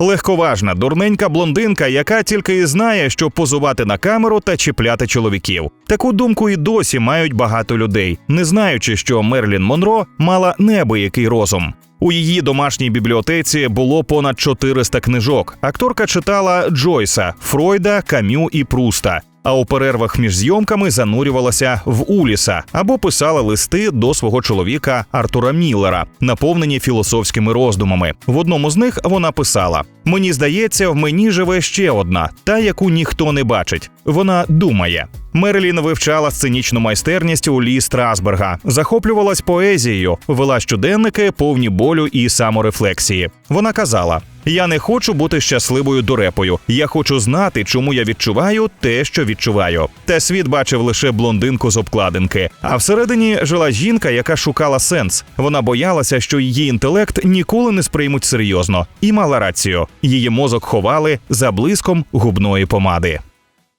Легковажна, дурненька блондинка, яка тільки і знає, що позувати на камеру та чіпляти чоловіків. Таку думку і досі мають багато людей, не знаючи, що Мерлін Монро мала неабиякий розум. У її домашній бібліотеці було понад 400 книжок. Акторка читала Джойса, Фройда, Камю і Пруста. А у перервах між зйомками занурювалася в Уліса або писала листи до свого чоловіка Артура Міллера, наповнені філософськими роздумами. В одному з них вона писала: Мені здається, в мені живе ще одна, та яку ніхто не бачить. Вона думає. Мерлін вивчала сценічну майстерність у Лі Страсберга, захоплювалась поезією, вела щоденники повні болю і саморефлексії. Вона казала: Я не хочу бути щасливою дурепою. Я хочу знати, чому я відчуваю те, що відчуваю. Та світ бачив лише блондинку з обкладинки. А всередині жила жінка, яка шукала сенс. Вона боялася, що її інтелект ніколи не сприймуть серйозно, і мала рацію. Її мозок ховали за блиском губної помади.